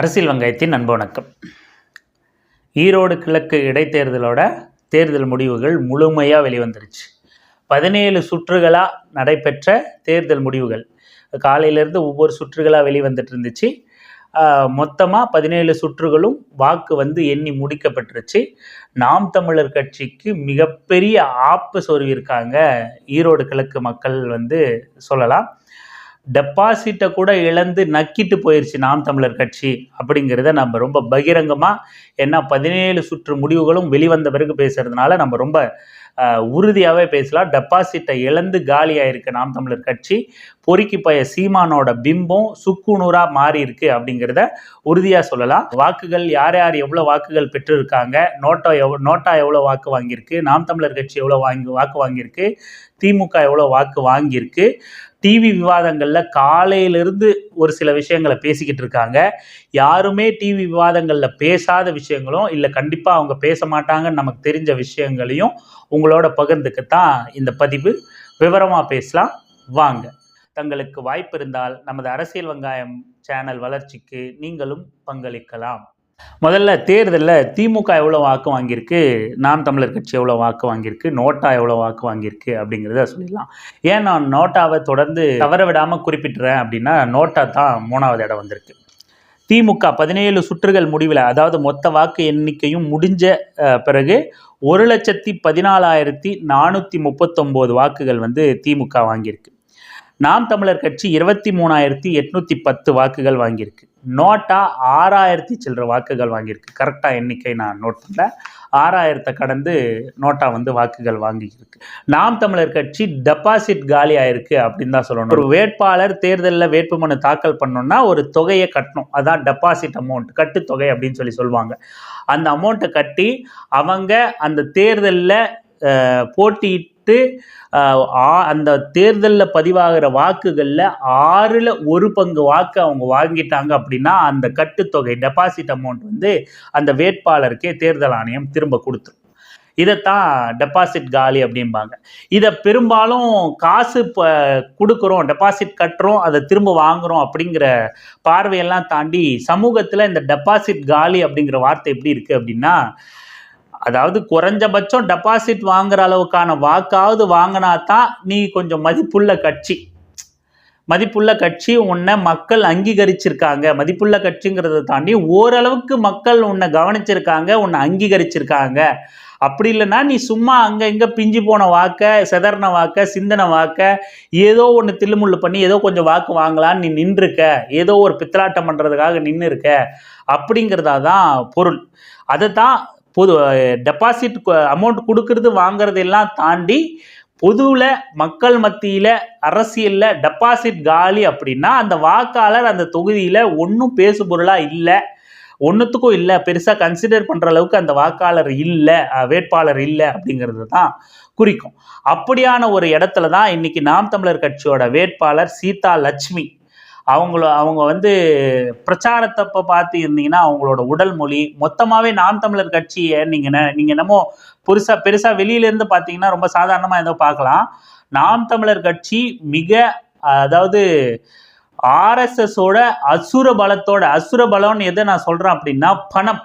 அரசியல் வங்காயத்தின் அன்பு வணக்கம். ஈரோடு கிழக்கு இடைத்தேர்தலோட தேர்தல் முடிவுகள் முழுமையாக வெளிவந்துருச்சு. பதினேழு சுற்றுகளாக நடைபெற்ற தேர்தல் முடிவுகள். காலையிலேருந்து ஒவ்வொரு சுற்றுகளாக வெளிவந்துட்டு இருந்துச்சு மொத்தமாக பதினேழு சுற்றுகளும் வாக்கு வந்து எண்ணி முடிக்கப்பட்டுருச்சு. நாம் தமிழர் கட்சிக்கு மிகப்பெரிய ஆப்பு சொருவிருக்காங்க ஈரோடு கிழக்கு மக்கள் வந்து சொல்லலாம். டெபாசிட்டை கூட இழந்து நக்கிட்டு போயிடுச்சு நாம் தமிழர் கட்சி அப்படிங்கிறத நம்ம ரொம்ப பகிரங்கமாக ஏன்னா பதினேழு சுற்று முடிவுகளும் வெளிவந்த பிறகு பேசுகிறதுனால நம்ம ரொம்ப உறுதியாகவே பேசலாம். டெபாசிட்டை இழந்து காலியாயிருக்கு நாம் தமிழர் கட்சி பொறுக்கி பய சீமானோட பிம்பம் சுக்குநூறாக மாறி இருக்கு அப்படிங்கிறத உறுதியாக சொல்லலாம். வாக்குகள் யார் யார் எவ்வளோ வாக்குகள் பெற்றிருக்காங்க? நோட்டா எவ் நோட்டா எவ்வளோ வாக்கு வாங்கியிருக்கு? நாம் தமிழர் கட்சி எவ்வளோ வாங்கி வாக்கு வாங்கியிருக்கு? திமுக எவ்வளோ வாக்கு வாங்கியிருக்கு? டிவி விவாதங்களில் காலையிலிருந்து ஒரு சில விஷயங்களை பேசிக்கிட்டு இருக்காங்க. யாருமே டிவி விவாதங்களில் பேசாத விஷயங்களும் இல்லை கண்டிப்பாக அவங்க பேச மாட்டாங்கன்னு நமக்கு தெரிஞ்ச விஷயங்களையும் உங்களோட பகிர்ந்துக்கத்தான் இந்த பதிவு. விவரமாக பேசலாம். வாங்க. தங்களுக்கு வாய்ப்பு இருந்தால் நமது அரசியல் வெங்காயம் சேனல் வளர்ச்சிக்கு நீங்களும் பங்களிக்கலாம். முதல்ல தேர்தலில் திமுக எவ்வளோ வாக்கு வாங்கியிருக்கு? நாம் தமிழர் கட்சி எவ்வளோ வாக்கு வாங்கியிருக்கு? நோட்டா எவ்வளோ வாக்கு வாங்கியிருக்கு? அப்படிங்கிறத சொல்லிடலாம். ஏன் நான் நோட்டாவை தொடர்ந்து தவற விடாமல் குறிப்பிட்டுறேன் அப்படின்னா நோட்டா தான் மூணாவது இடம் வந்திருக்கு. திமுக பதினேழு சுற்றுகள் முடிவில் அதாவது மொத்த வாக்கு எண்ணிக்கையும் முடிஞ்ச பிறகு ஒரு லட்சத்தி பதினாலாயிரத்தி நானூற்றி முப்பத்தொம்போது வாக்குகள் வந்து திமுக வாங்கியிருக்கு. நாம் தமிழர் கட்சி இருபத்தி மூணாயிரத்தி எட்நூற்றி பத்து வாக்குகள் வாங்கியிருக்கு. நோட்டா ஆறாயிரத்தி சில்லற வாக்குகள் வாங்கியிருக்கு. கரெக்டாக எண்ணிக்கை நான் நோட் பண்ணேன் ஆறாயிரத்தை கடந்து நோட்டா வந்து வாக்குகள் வாங்கியிருக்கு. நாம் தமிழர் கட்சி டெபாசிட் காலி ஆயிருக்கு அப்படின்னு தான் சொல்லணும். ஒரு வேட்பாளர் தேர்தலில் வேட்புமனு தாக்கல் பண்ணோம்னா ஒரு தொகையை கட்டணும். அதான் டெபாசிட் அமௌண்ட் கட்டுத்தொகை அப்படின்னு சொல்லி சொல்லுவாங்க. அந்த அமௌண்ட்டை கட்டி அவங்க அந்த தேர்தலில் போட்டியிட்டு அந்த தேர்தலில் பதிவாகிற வாக்குகளில் ஆறில் ஒரு பங்கு வாக்கு அவங்க வாங்கிட்டாங்க அப்படின்னா அந்த கட்டுத்தொகை டெபாசிட் அமௌண்ட் வந்து அந்த வேட்பாளருக்கே தேர்தல் ஆணையம் திரும்ப கொடுத்துரும். இதைத்தான் டெபாசிட் காலி அப்படிம்பாங்க. இதை பெரும்பாலும் காசு இப்போ கொடுக்குறோம் டெபாசிட் கட்டுறோம் அதை திரும்ப வாங்குறோம் அப்படிங்கிற பார்வையெல்லாம் தாண்டி சமூகத்தில் இந்த டெபாசிட் காலி அப்படிங்கிற வார்த்தை எப்படி இருக்குது அப்படின்னா அதாவது குறைஞ்சபட்சம் டெபாசிட் வாங்குற அளவுக்கான வாக்காவது வாங்கினா தான் நீ கொஞ்சம் மதிப்புள்ள கட்சி. மதிப்புள்ள கட்சி உன்னை மக்கள் அங்கீகரிச்சிருக்காங்க. மதிப்புள்ள கட்சிங்கிறத தாண்டி ஓரளவுக்கு மக்கள் உன்னை கவனிச்சிருக்காங்க உன்னை அங்கீகரிச்சிருக்காங்க. அப்படி இல்லைன்னா நீ சும்மா அங்கே இங்கே பிஞ்சு போன வாக்க செதறின வாக்க சிந்தனை வாக்க ஏதோ ஒன்று தில்லுமுள்ளு பண்ணி ஏதோ கொஞ்சம் வாக்கு வாங்கலான்னு நீ நின்றுருக்க. ஏதோ ஒரு பித்தலாட்டம் பண்ணுறதுக்காக நின்று இருக்க அப்படிங்கிறதா தான் பொருள். அதை தான் பொது டெபாசிட் அமௌண்ட் கொடுக்கறது வாங்குறதெல்லாம் தாண்டி பொதுவில் மக்கள் மத்தியில் அரசியலில் டெபாசிட் காலி அப்படின்னா அந்த வாக்காளர் அந்த தொகுதியில் ஒன்றும் பேசு பொருளாக இல்லை. ஒன்றுத்துக்கும் இல்லை. பெருசாக கன்சிடர் பண்ணுற அளவுக்கு அந்த வாக்காளர் இல்லை வேட்பாளர் இல்லை அப்படிங்கிறது தான் குறிக்கும். அப்படியான ஒரு இடத்துல தான் இன்னைக்கு நாம் தமிழர் கட்சியோட வேட்பாளர் சீதா லட்சுமி. அவங்கள அவங்க வந்து பிரச்சாரத்தப்போ பார்த்து இருந்தீங்கன்னா அவங்களோட உடல் மொழி மொத்தமாகவே நாம் தமிழர் கட்சியை நீங்கள் நீங்கள் என்னமோ பெருசாக பெருசாக வெளியிலேருந்து பார்த்தீங்கன்னா ரொம்ப சாதாரணமாக ஏதோ பார்க்கலாம். நாம் தமிழர் கட்சி மிக அதாவது ஆர்எஸ்எஸோட அசுர பலத்தோட அசுர பலம்னு எதை நான் சொல்கிறேன் அப்படின்னா பணம்.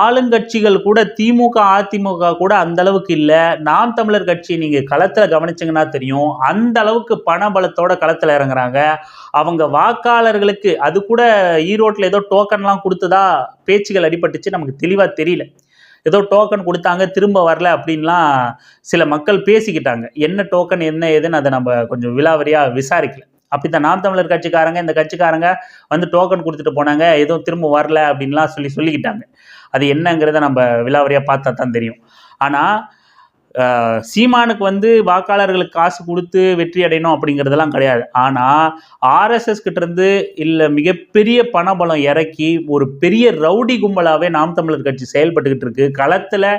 ஆளுங்கட்சிகள் கூட திமுக அதிமுக கூட அந்த அளவுக்கு இல்லை. நாம் தமிழர் கட்சி நீங்கள் களத்தில் கவனிச்சிங்கன்னா தெரியும். அந்த அளவுக்கு பண பலத்தோட களத்தில் இறங்குறாங்க. அவங்க வாக்காளர்களுக்கு அது கூட ஈரோட்டில் ஏதோ டோக்கன்லாம் கொடுத்ததா பேச்சுகள் அடிபட்டுச்சு நமக்கு தெளிவாக தெரியல. ஏதோ டோக்கன் கொடுத்தாங்க திரும்ப வரல அப்படின்லாம் சில மக்கள் பேசிக்கிட்டாங்க. என்ன டோக்கன் என்ன ஏதுன்னு அதை நம்ம கொஞ்சம் விலாவரியாக விசாரிக்கல. அப்படி தான் நாம் தமிழர் கட்சிக்காரங்க இந்த கட்சிக்காரங்க வந்து டோக்கன் கொடுத்துட்டு போனாங்க எதுவும் திரும்ப வரல அப்படின்லாம் சொல்லி சொல்லிக்கிட்டாங்க. அது என்னங்கிறத நம்ம விலாவரியாக பார்த்தா தான் தெரியும் ஆனால் சீமானுக்கு வந்து வாக்காளர்களுக்கு காசு கொடுத்து வெற்றி அடையணும் அப்படிங்கிறதெல்லாம் கிடையாது. ஆனால் ஆர்எஸ்எஸ் கிட்டேருந்து இல்லை மிகப்பெரிய பணபலம் இறக்கி ஒரு பெரிய ரவுடி கும்பலாகவே நாம் தமிழர் கட்சி செயல்பட்டுக்கிட்டு இருக்கு. களத்தில்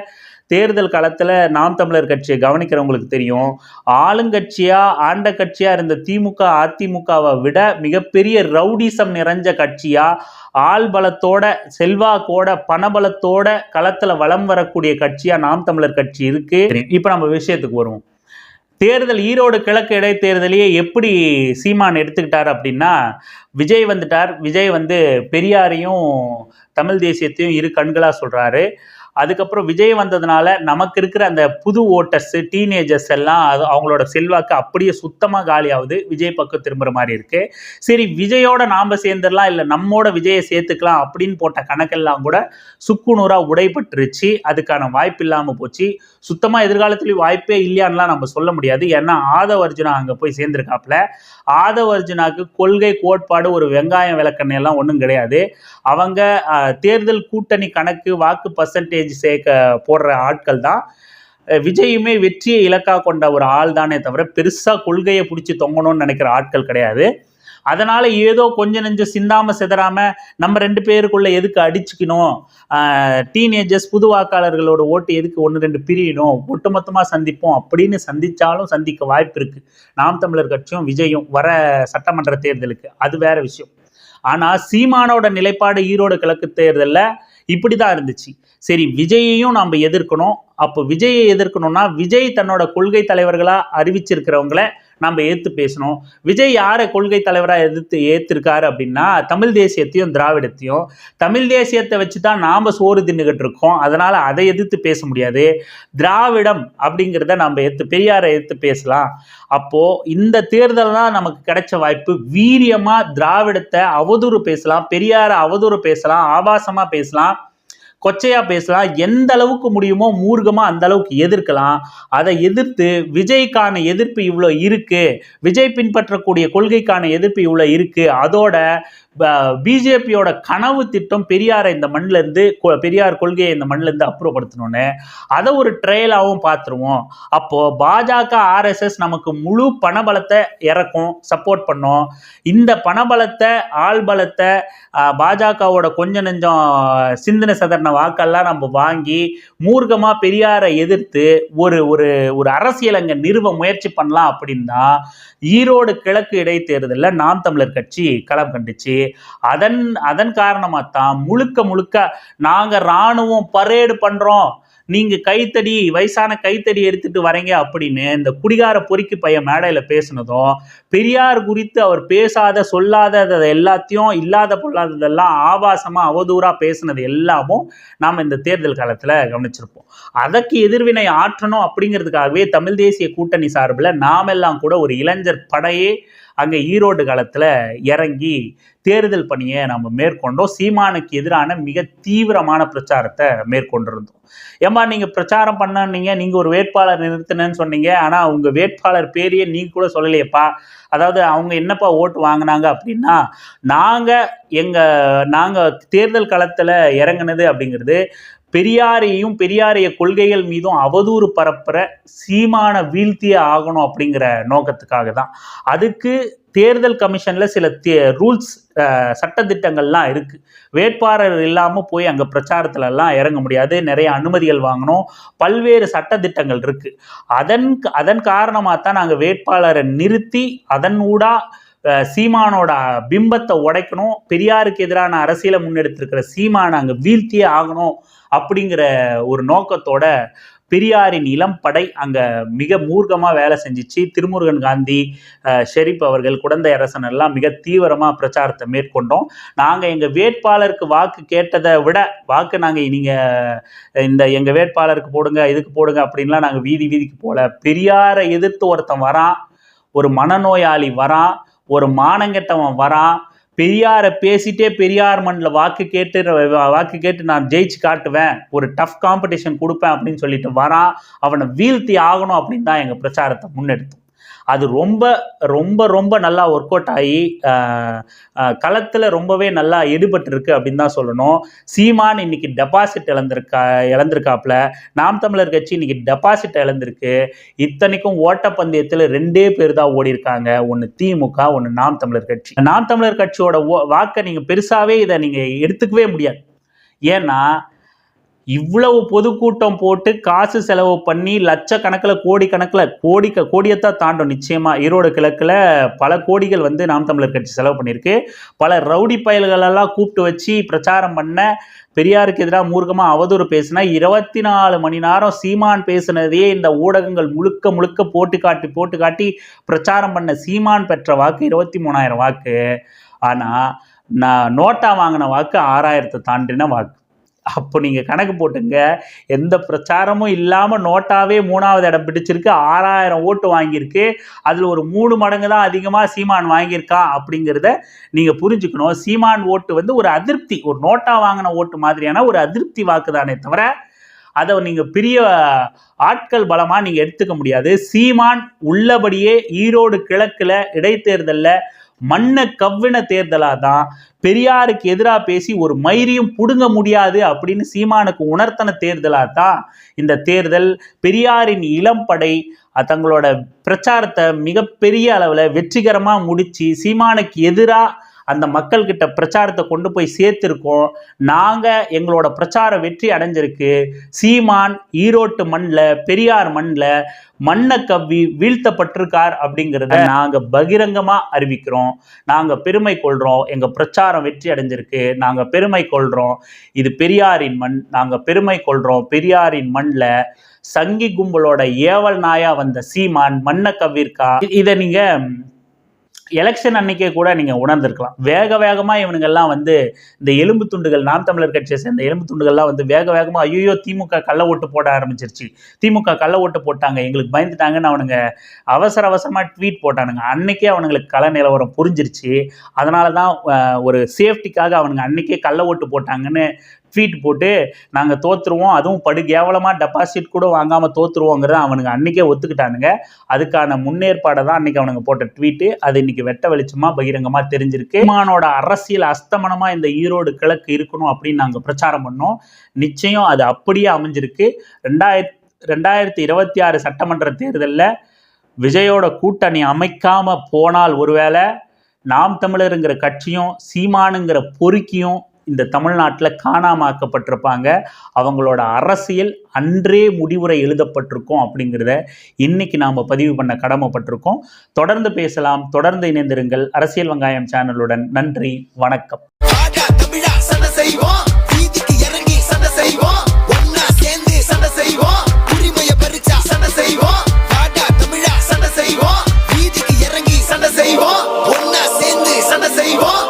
தேர்தல் காலத்தில் நாம் தமிழர் கட்சியை கவனிக்கிறவங்களுக்கு தெரியும். ஆளுங்கட்சியாக ஆண்ட கட்சியாக இருந்த திமுக அதிமுகவை விட மிகப்பெரிய ரவுடிசம் நிறைஞ்ச கட்சியாக ஆள் பலத்தோட செல்வாக்கோட பணபலத்தோட களத்தில் வளம் வரக்கூடிய கட்சியாக நாம் தமிழர் கட்சி இருக்கு. இப்போ நம்ம விஷயத்துக்கு வருவோம். தேர்தல் ஈரோடு கிழக்கு இடைத்தேர்தலையே எப்படி சீமான் எடுத்துக்கிட்டார் அப்படின்னா விஜய் வந்துட்டார். விஜய் வந்து பெரியாரையும் தமிழ் தேசியத்தையும் இரு கண்களாக சொல்கிறாரு அதுக்கப்புறம் விஜய் வந்ததுனால நமக்கு இருக்கிற அந்த புது ஓட்டர்ஸ் டீனேஜர்ஸ் எல்லாம் அது அவங்களோட செல்வாக்கு அப்படியே சுத்தமாக காலியாகுது. விஜய் பக்கம் திரும்புகிற மாதிரி இருக்கு. சரி விஜயோட நாம் சேர்ந்துடலாம் இல்லை நம்மோட விஜயை சேர்த்துக்கலாம் அப்படின்னு போட்ட கணக்கெல்லாம் கூட சுக்குநூறாக உடைபட்டுருச்சு. அதுக்கான வாய்ப்பு இல்லாமல் போச்சு. சுத்தமாக எதிர்காலத்துலேயும் வாய்ப்பே இல்லையான்லாம் நம்ம சொல்ல முடியாது. ஏன்னா ஆதவ அர்ஜுனா அங்கே போய் சேர்ந்துருக்காப்புல. ஆதவ அர்ஜுனாக்கு கொள்கை கோட்பாடு ஒரு வெங்காயம் விளக்கண்ணெல்லாம் ஒன்றும் கிடையாது. அவங்க தேர்தல் கூட்டணி கணக்கு வாக்கு பர்சன்டேஜ் சேர்க்க போடுற ஆட்கள் தான் விஜயுமே வெற்றியை இலக்காக கொண்ட ஒரு ஆள் தானே தவிர பெருசாக கொள்கையை பிடிச்சி தொங்கணும்னு நினைக்கிற ஆட்கள் கிடையாது. அதனால் ஏதோ கொஞ்சம் நெஞ்சம் சிந்தாமல் சிதறாமல் நம்ம ரெண்டு பேருக்குள்ளே எதுக்கு அடிச்சுக்கணும்? டீனேஜர்ஸ் புது வாக்காளர்களோட ஓட்டு எதுக்கு ஒன்று ரெண்டு பிரியணும்? ஒட்டுமொத்தமாக சந்திப்போம். அப்படின்னு சந்தித்தாலும் சந்திக்க வாய்ப்பு இருக்குது நாம் தமிழர் கட்சியும் விஜயும் வர சட்டமன்ற தேர்தலுக்கு. அது வேற விஷயம். ஆனால் சீமானோட நிலைப்பாடு ஈரோடு கிழக்கு தேர்தலில் இப்படி தான் இருந்துச்சு. சரி விஜயையும் நாம் எதிர்க்கணும். அப்போ விஜயை எதிர்க்கணும்னா விஜய் தன்னோட கொள்கை தலைவர்களாக அறிவிச்சிருக்கிறவங்கள நம்ம ஏற்று பேசணும். விஜய் யாரை கொள்கை தலைவராக எதிர்த்து ஏற்றிருக்காரு அப்படின்னா தமிழ் தேசியத்தையும் திராவிடத்தையும். தமிழ் தேசியத்தை வச்சு தான் நாம் சோறு தின்னுகிட்டு இருக்கோம். அதனால் அதை எதிர்த்து பேச முடியாது. திராவிடம் அப்படிங்கிறத நம்ம எடுத்து பெரியாரை எடுத்து பேசலாம். அப்போது இந்த தேர்தல் தான் நமக்கு கிடைச்ச வாய்ப்பு. வீரியமாக திராவிடத்தை அவதூறு பேசலாம் பெரியாரை அவதூறு பேசலாம் ஆபாசமாக பேசலாம். கொச்சையா பேசலாம். எந்த அளவுக்கு முடியுமோ மூர்க்கமா அந்த அளவுக்கு எதிர்க்கலாம். அதை எதிர்த்து விஜய்க்கான எதிர்ப்பு இவ்வளோ இருக்கு. விஜய் பின்பற்றக்கூடிய கொள்கைக்கான எதிர்ப்பு இவ்வளோ இருக்கு. அதோட பிஜேபியோட கனவு திட்டம் பெரியாரை இந்த மண்ணில் இருந்து கொ- பெரியார் கொள்கையை இந்த மண்ணில் இருந்து அப்புறப்படுத்தணும்னு அதை ஒரு ட்ரையலாகவும் பார்த்துருவோம் அப்போ பாஜக ஆர்எஸ்எஸ் நமக்கு முழு பணபலத்தை இறக்கும் சப்போர்ட் பண்ணோம். இந்த பணபலத்தை ஆள்பலத்தை பாஜகவோட கொஞ்சம் நெஞ்சம் சிந்தனை சதர்ன வாக்கெல்லாம் நம்ம வாங்கி மூர்க்கமாக பெரியாரை எதிர்த்து ஒரு ஒரு ஒரு அரசியல் அங்கே நிறுவ முயற்சி பண்ணலாம் அப்படின்னா ஈரோடு கிழக்கு இடைத்தேர்தலில் நாம் தமிழர் கட்சி களம் கண்டுச்சு. அதன் அதன் காரணமாக தான் முழுக்க முழுக்க நாங்கள் இராணுவம் பரேடு பண்ணுறோம் நீங்கள் கைத்தடி வயசான கைத்தடி எடுத்துட்டு வரீங்க அப்படின்னு இந்த குடிகார பொறுக்கி பையன் மேடையில் பேசினதும் பெரியார் குறித்து அவர் பேசாத சொல்லாததை எல்லாத்தையும் இல்லாத பொல்லாததெல்லாம் ஆபாசமாக அவதூறாக பேசினது எல்லாமும் நாம் இந்த தேர்தல் காலத்தில் கவனிச்சிருப்போம். அதற்கு எதிர்வினை ஆற்றணும் அப்படிங்கிறதுக்காகவே தமிழ் தேசிய கூட்டணி சார்பில் நாமெல்லாம் கூட ஒரு இளைஞர் படையே அங்கே ஈரோடு காலத்தில் இறங்கி தேர்தல் பணியை நம்ம மேற்கொண்டோம். சீமானுக்கு எதிரான மிக தீவிரமான பிரச்சாரத்தை மேற்கொண்டிருந்தோம். ஏம்மா நீங்கள் பிரச்சாரம் பண்ணீங்க நீங்கள் ஒரு வேட்பாளர் நிறுத்தினேன்னு சொன்னீங்க. ஆனால் உங்கள் வேட்பாளர் பேரையே நீங்கள் கூட சொல்லலையேப்பா. அதாவது அவங்க என்னப்பா ஓட்டு வாங்கினாங்க அப்படின்னா நாங்கள் எங்கள் நாங்கள் தேர்தல் களத்தில் இறங்குனது அப்படிங்கிறது பெரியாரையும் பெரியாரைய கொள்கைகள் மீதும் அவதூறு பரப்புற சீமான வீழ்த்தியே ஆகணும் அப்படிங்கிற நோக்கத்துக்காக தான் அதுக்கு தேர்தல் கமிஷனில் சில தே ரூல்ஸ் சட்டத்திட்டங்கள்லாம் இருக்குது வேட்பாளர் இல்லாமல் போய் அங்கே பிரச்சாரத்துலலாம் இறங்க முடியாது. நிறைய அனுமதிகள் வாங்கணும். பல்வேறு சட்டத்திட்டங்கள் இருக்குது அதன் அதன் காரணமாக தான் நாங்கள் வேட்பாளரை நிறுத்தி அதன் ஊடாக சீமானோட பிம்பத்தை உடைக்கணும் பெரியாருக்கு எதிரான அரசியலை முன்னெடுத்திருக்கிற சீமானை அங்கே வீழ்த்தியே ஆகணும் அப்படிங்கிற ஒரு நோக்கத்தோட பெரியாரின் இளம்படை அங்கே மிக மூர்க்கமாக வேலை செஞ்சிச்சு. திருமுருகன் காந்தி ஷெரீப் அவர்கள் குடந்தை அரசன் எல்லாம் மிக தீவிரமாக பிரச்சாரத்தை மேற்கொண்டோம். நாங்கள் எங்கள் வேட்பாளருக்கு வாக்கு கேட்டதை விட வாக்கு நாங்கள் நீங்கள் இந்த எங்கள் வேட்பாளருக்கு போடுங்க இதுக்கு போடுங்க அப்படின்லாம் நாங்கள் வீதி வீதிக்கு போகல பெரியாரை எதிர்த்து ஒருத்தன் வரான் ஒரு மனநோயாளி வரான் ஒரு மானங்கெட்டவன் வரான். பெரியாரை பேசிட்டே பெரியார் மண்ணில் வாக்கு கேட்டு வாக்கு கேட்டு நான் ஜெயிச்சு காட்டுவேன். ஒரு டஃப் காம்படிஷன் கொடுப்பேன் அப்படின்னு சொல்லிட்டு வரான். அவனை வீழ்த்தி ஆகணும் அப்படின்னு தான் எங்கள் பிரச்சாரத்தை முன்னெடுத்தோம். அது ரொம்ப ரொம்ப ரொம்ப நல்லா ஒர்க் அவுட் ஆகி களத்தில் ரொம்பவே நல்லா எடுபட்டிருக்கு அப்படின்னு தான் சொல்லணும். சீமான் இன்னைக்கு டெபாசிட் இழந்திருக்கா இழந்திருக்காப்புல. நாம் தமிழர் கட்சி இன்னைக்கு டெபாசிட் இழந்திருக்கு. இத்தனைக்கும் ஓட்டப்பந்தயத்தில் ரெண்டே பேர் தான் ஓடி இருக்காங்க ஒன்று திமுக ஒன்று நாம் தமிழர் கட்சி. நாம் தமிழர் கட்சியோட ஓ- வாக்கை நீங்கள் பெருசாகவே இதை நீங்கள் எடுத்துக்கவே முடியாது. ஏன்னா இவ்வளவு பொதுக்கூட்டம் போட்டு காசு செலவு பண்ணி லட்சக்கணக்கில் கோடி கணக்கில் கோடி கோடியத்தான் தாண்டும் நிச்சயமாக ஈரோடு கிழக்கில் பல கோடிகள் வந்து நாம் தமிழர் கட்சி செலவு பண்ணியிருக்கு. பல ரவுடி பயல்களெல்லாம் கூப்பிட்டு வச்சு பிரச்சாரம் பண்ண பெரியாருக்கு எதிராக மூர்க்கமாக அவதூறு பேசினா இருபத்தி நாலு மணி நேரம் சீமான் பேசுனதையே இந்த ஊடகங்கள் முழுக்க முழுக்க போட்டு காட்டி போட்டு காட்டி பிரச்சாரம் பண்ண சீமான் பெற்ற வாக்கு இருபத்தி மூணாயிரம் வாக்கு. ஆனால் நான் நோட்டா வாங்கின வாக்கு ஆறாயிரத்தை தாண்டின வாக்கு. அப்போ நீங்கள் கணக்கு போட்டுங்க. எந்த பிரச்சாரமும் இல்லாமல் நோட்டாவே மூணாவது இடம் பிடிச்சிருக்கு. ஆறாயிரம் ஓட்டு வாங்கியிருக்கு. அதில் ஒரு மூணு மடங்கு தான் அதிகமாக சீமான் வாங்கியிருக்கான் அப்படிங்கிறத நீங்கள் புரிஞ்சுக்கணும். சீமான் ஓட்டு வந்து ஒரு அதிருப்தி ஒரு நோட்டா வாங்கின ஓட்டு மாதிரியான ஒரு அதிருப்தி வாக்கு தானே தவிர அதை நீங்கள் பெரிய ஆட்கள் பலமாக நீங்கள் எடுத்துக்க முடியாது. சீமான் உள்ளபடியே ஈரோடு கிழக்கில் இடைத்தேர்தலில் மண்ணை கவ்வின தேர்தலாக தான் பெரியாருக்கு எதிராக பேசி ஒரு மயிரியும் புடுங்க முடியாது அப்படின்னு சீமானுக்கு உணர்த்தன தேர்தலாக தான் இந்த தேர்தல். பெரியாரின் இளம்படை தங்களோட பிரச்சாரத்தை மிகப்பெரிய அளவில் வெற்றிகரமாக முடித்து சீமானுக்கு எதிராக அந்த மக்கள்கிட்ட பிரச்சாரத்தை கொண்டு போய் சேர்த்துருக்கோம். நாங்கள் எங்களோட பிரச்சார வெற்றி அடைஞ்சிருக்கு. சீமான் ஈரோட்டு மண்ணில் பெரியார் மண்ணில் மண்ணை கவ்வி வீழ்த்தப்பட்டிருக்கார் அப்படிங்கிறத நாங்கள் பகிரங்கமாக அறிவிக்கிறோம். நாங்கள் பெருமை கொள்கிறோம் எங்கள் பிரச்சாரம் வெற்றி அடைஞ்சிருக்கு. நாங்கள் பெருமை கொள்கிறோம் இது பெரியாரின் மண். நாங்கள் பெருமை கொள்கிறோம் பெரியாரின் மண்ணில் சங்கி கும்பலோட ஏவல் நாயா வந்த சீமான் மண்ணை கவ்விருக்கா. இதை நீங்கள் எலெக்ஷன் அன்னைக்கே கூட நீங்கள் உணர்ந்திருக்கலாம். வேக வேகமாக இவனுங்கெல்லாம் வந்து இந்த எலும்பு துண்டுகள் நாம் தமிழர் கட்சியை சேர்ந்த எலும்பு துண்டுகள்லாம் வந்து வேக வேகமாக ஐயோ திமுக கள்ள ஓட்டு போட ஆரம்பிச்சிருச்சு. திமுக கள்ள ஓட்டு போட்டாங்க எங்களுக்கு பயந்துட்டாங்கன்னு அவனுங்க அவசர அவசரமாக ட்வீட் போட்டானுங்க. அன்னைக்கே அவனுங்களுக்கு கள நிலவரம் புரிஞ்சிருச்சு. அதனால தான் ஒரு சேஃப்டிக்காக அவனுங்க அன்னைக்கே கள்ள ஓட்டு போட்டாங்கன்னு ட்வீட் போட்டு நாங்கள் தோற்றுருவோம் அதுவும் படு கேவலமாக டெபாசிட் கூட வாங்காமல் தோற்றுருவோங்கிறத அவனுங்க அன்றைக்கே ஒத்துக்கிட்டானுங்க. அதுக்கான முன்னேற்பாடை தான் அன்றைக்கி அவனுங்க போட்ட ட்வீட்டு அது இன்னைக்கு வெட்ட வெளிச்சமாக பகிரங்கமாக தெரிஞ்சிருக்கு. சீமானோட அரசியல் அஸ்தமனமாக இந்த ஈரோடு கிழக்கு இருக்கணும் அப்படின்னு நாங்கள் பிரச்சாரம் பண்ணோம். நிச்சயம் அது அப்படியே அமைஞ்சிருக்கு. ரெண்டாயிரத்தி ரெண்டாயிரத்தி இருபத்தி ஆறு சட்டமன்ற தேர்தலில் விஜயோட கூட்டணி அமைக்காமல் போனால் ஒருவேளை நாம் தமிழருங்கிற கட்சியும் சீமானுங்கிற பொறுக்கியும் இந்த தமிழ்நாட்டில் காணாமாக்கப்பட்டிருப்பாங்க அவங்களோட அரசியல் அன்றே முடிவுரை எழுதப்பட்டிருக்கோம் அப்படிங்கிறத இன்றைக்கி நாம் பதிவு பண்ண கடமைப்பட்டிருக்கோம். தொடர்ந்து பேசலாம். தொடர்ந்து இணைந்திருங்கள். அரசியல் வெங்காயம் சேனலுடன் நன்றி. வணக்கம். செய்வோம். ஒன்னா சேர்ந்து சண்டை செய்வோம்.